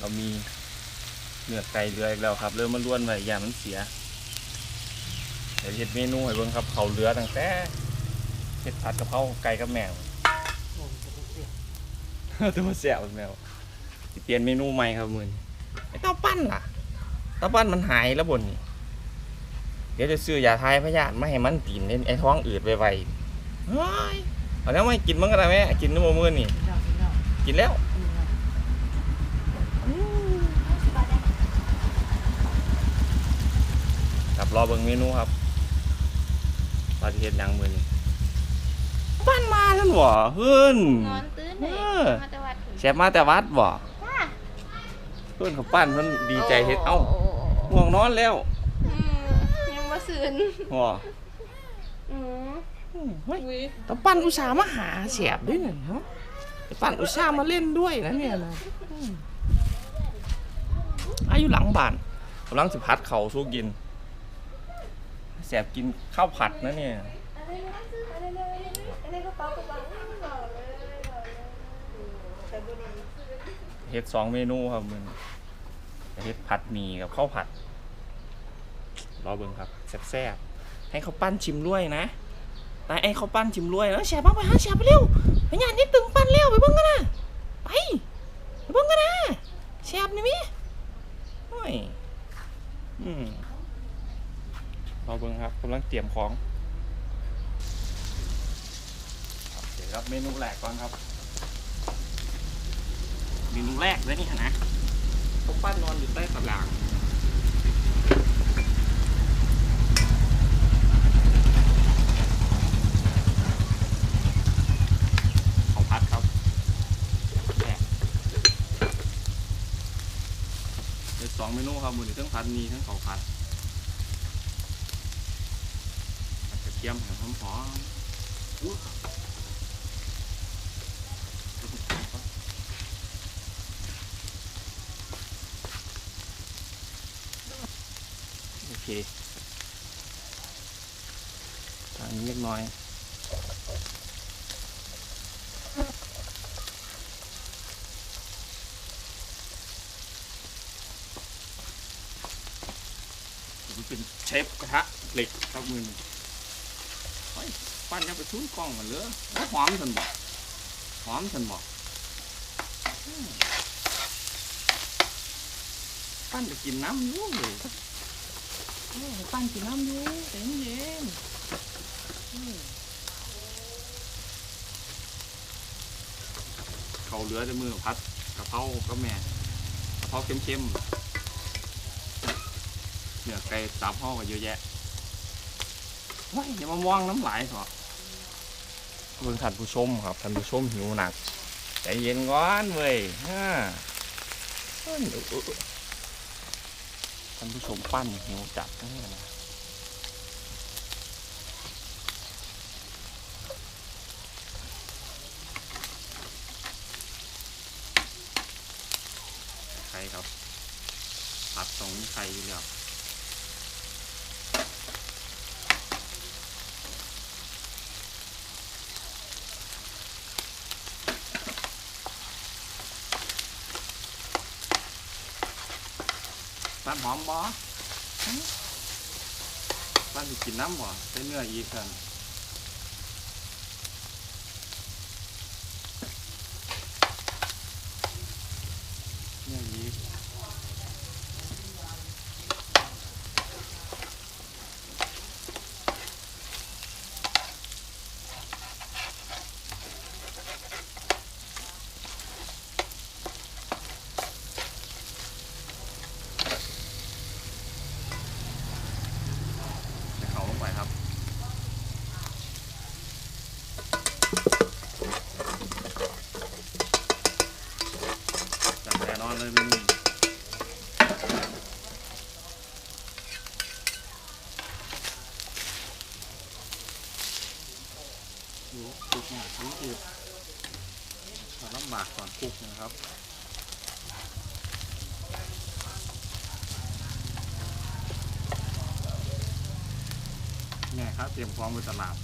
เรามีเนื้อไก่เหลืออีกแล้วครับเริ่มมาล้วนไว้อย่ามันเสียเดี๋ยวเฮ็ดเมนูให้เบิ่งครับเขาเหลือตั้งแต่เฮ็ดผัดกะเพราไก่กับแมวโอ้ยจะเป็นเสียตัวเสียบแมวสิเปลี่ยนเมนูใหม่ครับมื้อนี้ไอ้เต้าปั้นล่ะเต้าปั้นมันหายแล้วบนนี่เดี๋ยวจะซื้อยาทายพยาธิมาให้มันกินเล่นไอ้ท้องอืดไวๆเฮ้ยเอาแล้วไม่กินมันก็ได้แม่กินน้ำมือนี่กินแล้วกินแล้ว กินแล้ว กินแล้ว ค รับรอเบิ่งเมนูครับปลาที่เฮ็ดหยังมื้อนี้ปั้นมาแล้วบ่เพิ่นนอนตื้นเลยเออมาตะวัดแชฟมาแต่วัดบ่จ้าเพิ่นเขาปั้นเพิ่นดีใจเฮ็ดเอ้าโโโง่วงนอนแล้วอืมยังมาสื่นบ่อืมเฮ้ยอุ้ยตะปั้นอุตส่าห์มาหาแสบด้วยเนี่ยเนาะตะปั้นอุตส่าห์มาเล่นด้วยนะเนี่ยนะอืมอายุหลังบ้านกำลังสิพัดเขาวสู้กิน แสบกินข้าวผัดนะเนี่ยเฮ็ดสองเมนูครับมึงเฮ็ดผัดหมี่กับข้าวผัด รอเบิ่งครับแซ่บๆให้เขาปั้นชิมด้วยนะตายไอ้เขาปั้นชิมด้วยแล้วแชร์บ้างไปหาแชร์ไปเร็วไปงานนี้ตึงปั้นเร็วไปเบิ่งกันนะไปไปเบิ่งกันนะแชร์นี่มิโอ้ยอืม รอเบิ่งครับกำลังเตรียมของเดี๋ยวรับเมนูแรกก่อนครับเมนูแรกเลยนี่นะพวกป้านอนอยู่ใต้ตารางของพัดครับเดี๋ยวสองเมนูครับมือนี้ทั้งพัดมีทั้งเขาพัดกระเทียมแห้งหออมๆอู้โอเคทางนี้เล็กน้อยเป็นเชฟกระทะเหล็กครับมือ ปั้นยังไปทุ่นกล้องกันเลยแล้วหอมสันบอกหอมสันบอกอืมปั้นจะกินน้ำอยุ่งเลยเออปั้นกินน้ำอยู่ใจเย็นๆอืมเขาเหลือแต่มือพัดกะเพราก็แม่กะเพราเข้มๆเนื้อไก่ตับห่อก็เยอะแยะเฮ้ยอย่ามามองน้ำลายเถอะ เบิ่งท่านผู้ชมครับท่านผู้ชมหิวหนักใจเย็นก้อนเว้ยฮะท่านผู้ชมปั้นหิวจัดนะเนี่ยนะไข่ครับผัดตรงนี้ไข่อยู่แล้ว ปั้นหอมบ่ปั้นกินน้ำบ่ใช้เนื้ออีกกัน ครับเตรียมพร้อมไว้ตลาด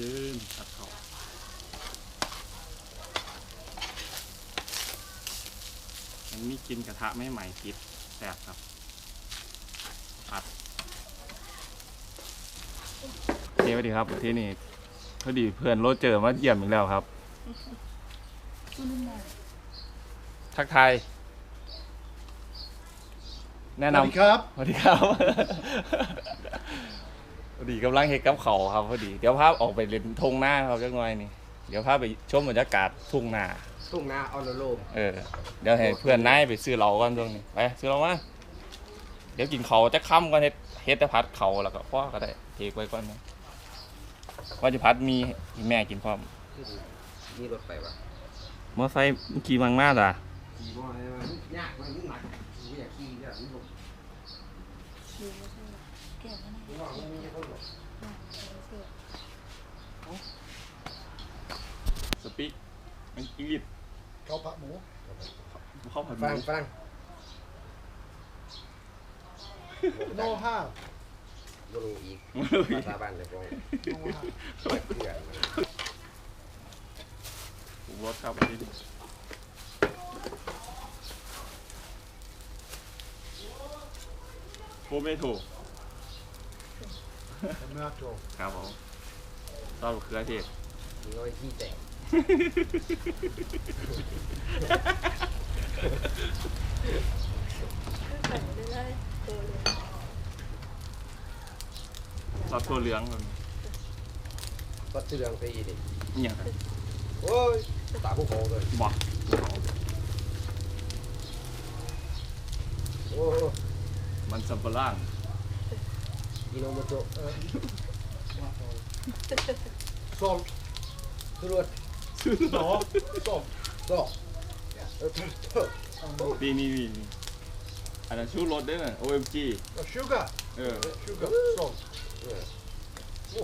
ยืนตัดเขาอันนี้กินกระทะไม่ใหม่กิบแสบครับ ดีครับที่นี่พอดีเพื่อนโรถเจอมาเยี่ยมอีกแล้วครับ ทักทายแนะสวัสดีนำครับ สวัสดีครับ พอดีกำลังเฮ็ดกับเขาวครับพอดี เดี๋ยวพาออกไปเล่นทุ่งนาครับจักหน่อยนี่ เดี๋ยวพาไปชมบรรยากาศทุ่งนาทุ่งนาออโลโลมเออ เดี๋ยวให้เพื่อนนายไปซื้อเราก่อนตรงนี้ไปซื้อเรามาเดี๋ยวกินเขาวจะค่ำก่อนเฮ็ดเฮ็ดแต่พัดเขาวแล้วก็พ่อก็ได้เทไว้ก่อนนะ ว่าจะพัดมีให้แม่กินพร้อมมีรถไฟวะมอไซค์ขี่มังมาล่ะขี่มอเตอร์ไซค์มันยากมันยิ่งหนักกูอยากขี่เนี่ยมันหลบชิวไม่ใช่หรอแก่แล้วนะกูว่ามันมีคนหลบเสื้อสปีกมันอังกฤษข้าวผัดหมูเข้าผัดฝรั่งฝรั่งโน่ห้า บลงอีกมาเลยภาษาบ้านเลยพวกโน่ห้าเพื่อนผมรถครับอันนี้พูดไม่ถูกเนื้อโจครับผมซอสมะเขือเทศมีน้อยที่แตกใส่ได้เลยตัวเลย ซอสถั่วเหลืองมันก็เสื่องไปอีกดิอหย่างไรโอ้ยตาผู้โคเลยบอกโอ้มันสับปะร่างอิโนโมโตะเออส้มสุรวดหนอส้มก็เออเพิ่มนี่นี่นี่นี่อันนั้นชูรสด้วยน่ะ OMG ชูการ์เออ ชูการ์ส้ม เออโอ้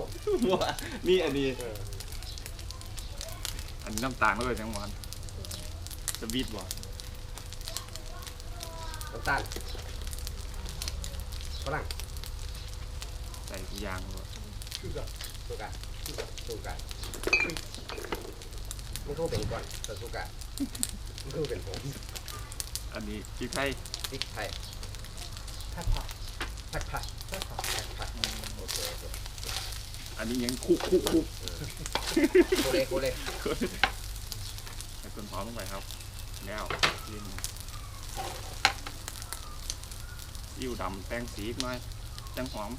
ว่านี่อันนี้ เอออันนี้น้ำตาลด้วยจังหวะจะบีดบ่น้ำตาลฝรั่งใส่ทุกอย่างเลยชูการ์สุกาสุกาไม่ต้องเป็นก่อนแต่สุกาไม่ต้องเป็นผมอันนี้พริกไทยพริกไทยแทบผัดผัดผัดแทบผัดผัดผัดโอันนี้ยังคุกคุกคุกโคเลโคเล่ใส่ต้นหอมลงไปครับ แล้วลิ้นอิ่วดำแป้งสีหน่อยจังหอม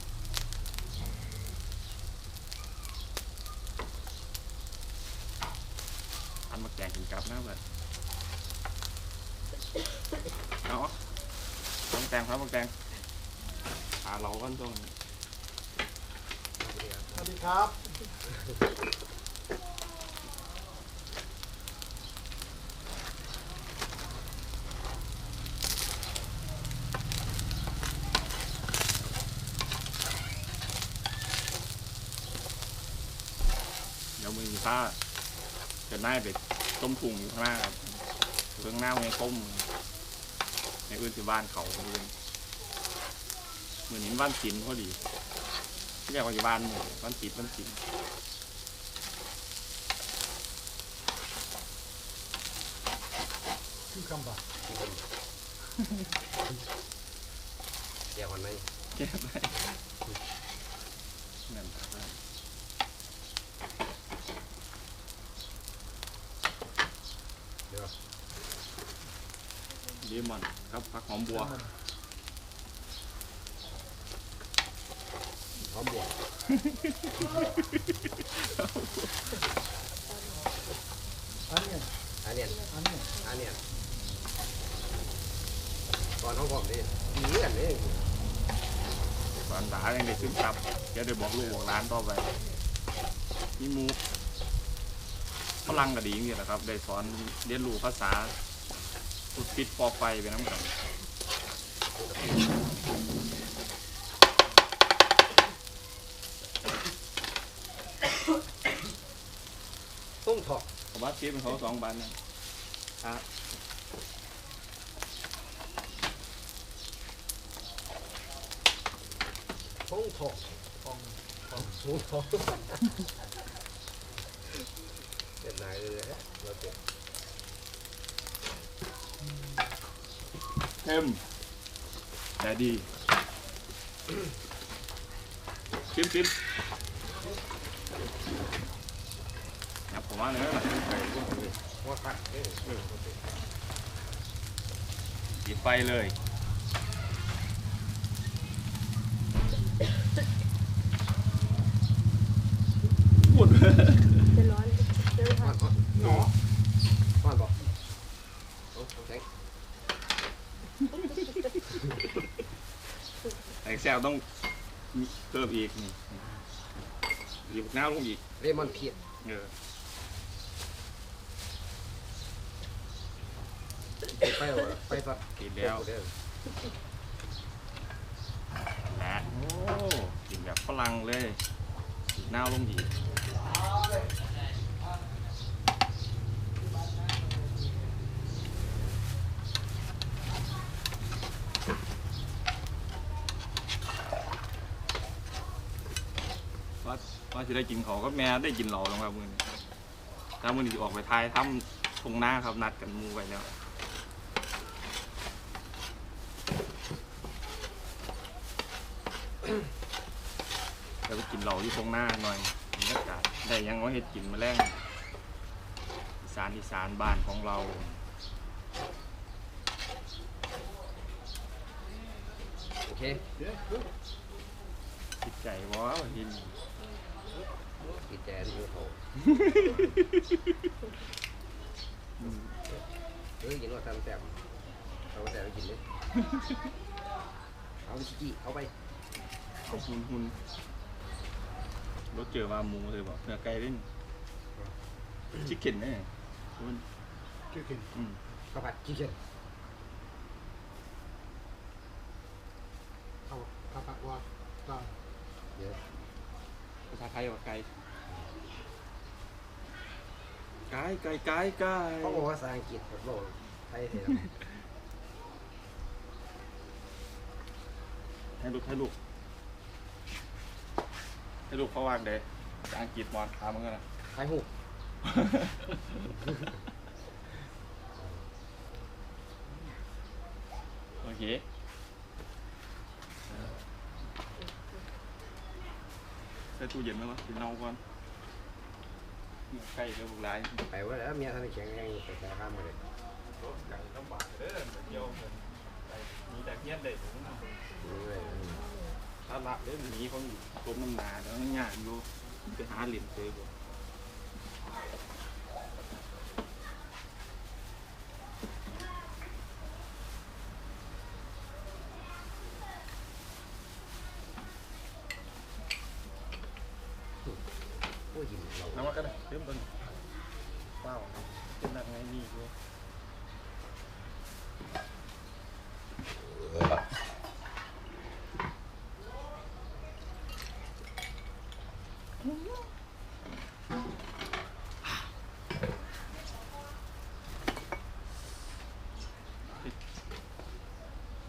อันมาแกงกินกับหน้าเบิดเอาต้องแกงครับมาแกงหาเรากันตรงนี้สวัส ดีครับ เดี๋ยวมือป้าจะน่าไปต้มถุงอยู่ข้างหน้าครับเรื่องหน้าไงต้ม ในอื่นที่บ้านเขาคนอื่นเหมือนี้บ้านศิลพอดี เรียกว่าอยู่บ้านหมู่บ้านปิดบ้านศิลชูคัมบะเดี๋ยวมันไหมแก้ไปนั่นครับเดี๋ยวเลมอนครับผักหอมบัว หอมบวกอันเนี้ยอันเนี้ยอันเนี้ยอันเนี้ยก่อนท้องผมนี่ดีกันนี่หวานหวานยังได้ขึ้นครับเดี๋ยวเดี๋ยวบอกลูกบอกร้านต่อไปมีหมูฝรั่งก็ดีนี่แหละครับได้สอนเรียนรู้ภาษาฟุดฟิตปอไฟไปน้ำกัน วัดเสียเป็นเขาสองบานนะครับทองทองทองทองสูงทองเด็ดไหนเลยฮะเราเด็ดเต็มแต่ดีชิมชิม ขัดเด้อปิดไฟเลยพูดจะร้อนจะร้อ่ออนนอ่อนอ่อนบอกโอ้แข็งไอ้แซวต้องเพิ่มอีกนี่หยิบน้าลงอีกเลมอนเพียเออ ไปเอาไปสั กินแล้วและโอ้กินแบบฝรั่งเลยหยิบหน้าลงอีว่าว่าจะได้กินเขาก็แม่ได้กินเราแล้วครับมือนี้ถ้ามือนี้ออกไปทายทำทงหน้าครับนัดกันมูไว้แล้ว แล้วไปกินเหล่าที่ตรงหน้าหน่อยบรรยากาศได้ยังว่าเห็ดกินแมาแรงอีสานอีสานบ้านของเราโอเคติดใจว้าวหินกินแจที่อยู่เขาเอ้ยยินว่าทำแต้มทำแต้มไปกินเลยเอาชิกี้เอาไป เอาหุ่นหุ่นรถเจอมาหมูเลยบอกเนื้อไก่เล่นชิคเก้นแน่หุ่น chicken อืมข้าวผัดชิคเก้นข้าวข้าวผัดว่าตาเดี๋ยวภาษาไทยว่าไก่ไก่ไก่ไก่ไก่เขาบอกว่าภาษาอังกฤษผมบอกไทยเสีย ให้ลูกให้ลูก ให้ลูกเขาวางเด้ภาษาอังกฤษมอนถามมึงกันนะไทยหูโอเคใส่ตู้เย็นไหมวะกินเน่าก่อนใกล้เดี๋ยวบุกไล่ไปว่าแล้วเมียท่านแข็งแรงอยู่แต่แต่ห้ามมาเลยรถอย่างลำบากเด้อเดียวเพิ่นไปมีแต่เงี้ยนได้ผมนะเรื่อย ถ้าละเด้อหนีเขาอยู่ต้มน้ำหนาแล้วมันยากอยู่ไปหาเหรียญเจอบ่ ๆโอ้ยยินเรา น้ำมันก็ได้เริ่มต้นเปล่าเป็นแบบไงนี่อยู่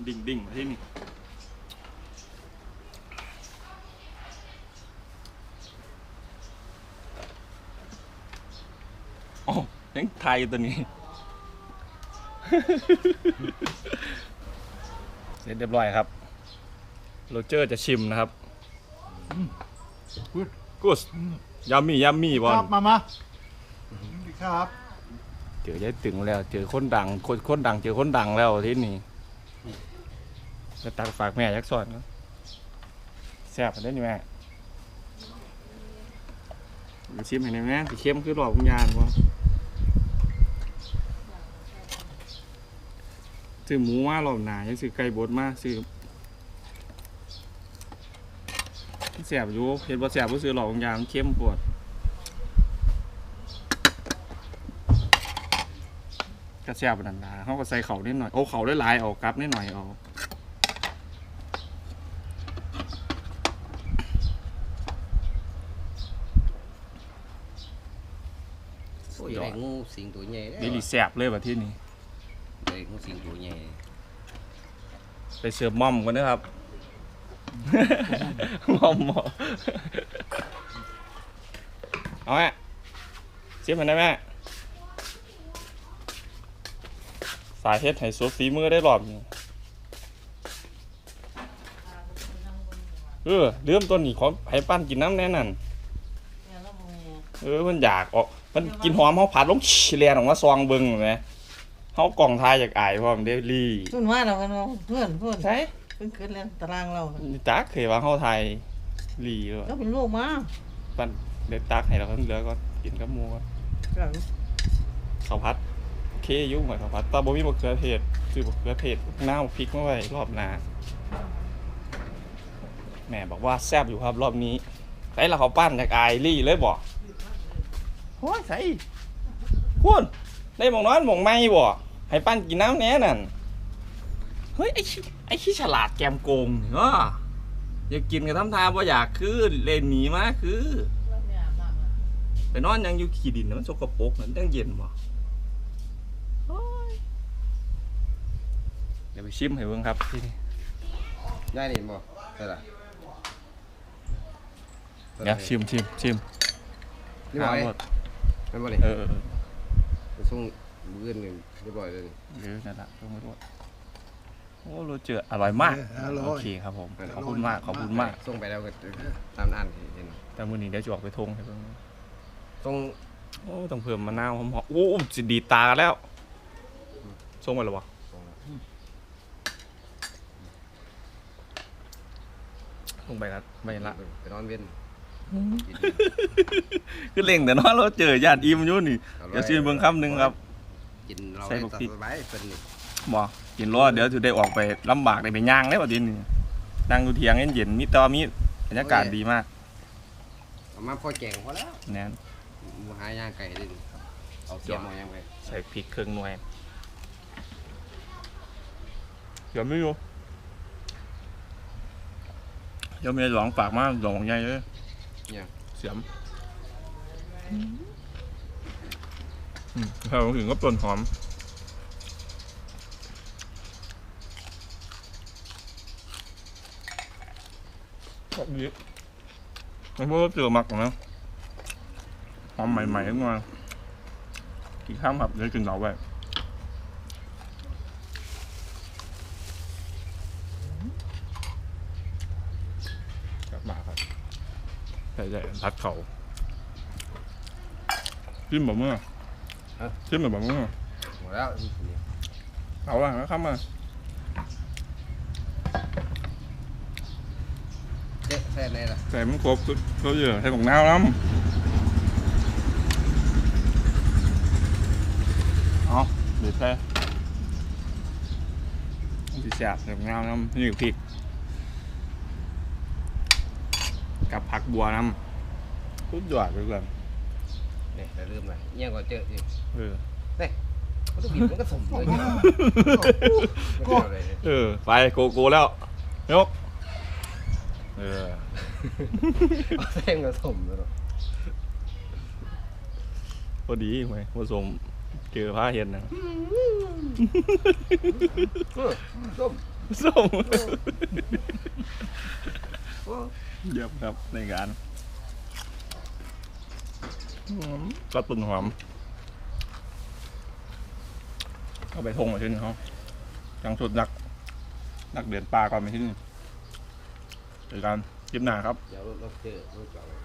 ดิ่งดิ่งมาที่นี่โอ้ยังไทยตัวนี้ เสร็จเรียบร้อยครับ โรเจอร์จะชิมนะครับ Good กูสยัมมี่ยัมมี่บอลครับมามาครับ เจอยายตึงแล้ว เจอคนดังคนคนดัง เจอคนดังแล้วที่นี่ จะตักฝากแม่ยักษ์สอนครับแซ่บได้นี่แม่มาชิมให้หน่อยแม่สีเข้มคือหลอกวิญญาณวะซื้อหมูมาหลอกหนายังซื้อไก่บดมาซื้อแซ่บอยู่เห็นว่าแซ่บก็ซื้อหลอกวิญญาณเข้มปวดกระแซบนันดาเขาก็ใส่เข่านิดหน่อยโอ้เข่าได้หลายออกกลับนิดหน่อยเอา โอ้ยไดงูสิงตัวใหญ่เดลีแสบเลยแบบที่นี่ได้งูสิงตัวใหญ่ไปเสือบมอมกันนะครับมอมหมอเอาแม่เสียบมันได้แม่สายเฮ็ดให้สุดฝีมือได้หลอบเออเรื่องต้นนี่ขอให้ปั้นกินน้ำแน่นั่นเออมันอยากออก มันกินหอมเขาผัดลงชิเลียนออกมาซองเบิ่งเห็นไหมเขากล่องทายอยากอายพร้อมเดลี่ เพิ่นว่าเรากันว่าเพื่อนเพื่อนใช่เพิ่นขึ้นเล่นตารางเราจักเคยว่าเขาไทยลีด้วยก็เป็นลูกมาปั้นเด็ดตักให้เราเพิ่งเหลือก็กินกับหมูก็ก็ข้าวผัดโอเคอยุ่งหน่อยข้าวผัดแตาบ่มีมะเขือเทศซื้อมะเขือเทศหน้าพริกมาไว้รอบหน้าแม่บอกว่าแซ่บอยู่ครับรอบนี้ใส่ละเขาวปั้นจากอายลี่เลยบอก โอ้ยใส่คุณได้หมองน้อยหมองไม่บ่ให้ปั้นกินน้ำแหน่นั่นเฮ้ยไอ้ขี้ไอ้ขี้ฉลาดแกมโกงเนาะอยากกินกับทำทาบ่อยากคือเล่นหนีมาคือไปนอนยังอยู่ขี้ดินน่ะมันสกปรกนั่นตั้งเย็นบ่โอ้ยเดี๋ยวไปชิมให้เบิ่งครับที่นี่ได้นี่บ่ใช่ล่ะเดี๋ยวชิมชิมชิมนี่บ่อยหมด ไม่บ่นี่เออเออไปส่งมื้ออื่นนี่เรียบร้อยเลยนี่ เออนั่นแหละต้องไม่รวดโอ้โรเจออร่อยมากอร่อย โอเคครับผมขอบคุณมากขอบคุณมาก ส่งไปแล้วก็ตามอ่านเห็นแต่มื้อนี้เดี๋ยวจะออกไปทงให้เบิ่งส่งโอ้ต้องเพิ่มมะนาวหอมๆโอ้สิดีดตากันแล้วส่งไปแล้วบ่ส่งแล้วส่งไปละไปละไปนอนเว้นกิน คือเล่งแต่นอนเราเจอญาติอิ่มอยู่นี่เดี๋ยวชิมเบิ่งคำหนึ่งครับ กินเราใส่ได้บักตัดพริกสบายเป็นนี่บ่กินรอดเดี๋ยวจะได้ออกไปลำบากได้ไปย่างได้บ่ดินนี่นั่งดูเถียงเย็นๆมีแตอมีบรรยากาศดีมากเอามาพอแกงพอแล้วแน่นหมูหายย่างไก่ดิเอาเสียมเอายังไปใส่พริกเครื่องหน่วยเดี๋ยวไม่รู้เดี๋ยวมีหลองฝากมาหลองใหญ่เลย เนี่ยเสียมอืมถ้าเราถึงก็ต้นหอมแบบนี้มันพวกเจอมักนะหอมใหม่ๆขึ้นมากินข้ามครับเดี๋ยวกินเหลาไว้กลับมาครับ ใช่ใช่พัดเขาชิมแบบเมื่อชิมแบบเมื่อหมดแล้วนี่เอาละแล้วข้ามมาเจ๊ใส่ไหนล่ะใส่มันครบก็เยอะใส่ของน้าวน้ำเอาเดี๋ยวใส่สีแสบใส่ของน้าวน้ำนี่พริก กับผักบัวน้ำสุดยอดเลยเพื่อนเนี่ยแต่ลืมเลยเนี่ยก็เจออีกเออมันต้องบิดมันก็สมเลยไม่เอาเลยเออไปโกโก้แล้วยกเออเอาเส้นก็สมเลยเนาะพอดีไหมผสมเจอผ้าเห็นนะเออส้มส้มโอ้ เยี่ยมครับในงานหอมกระตุนหอมเอาไปทงมาที่นี่เขาจังสุดนัก นักเดือนปลาก่อนไปที่นี่เจอกันคลิปหน้าครับ เดี๋ยวเราเจอรถเก่าเลย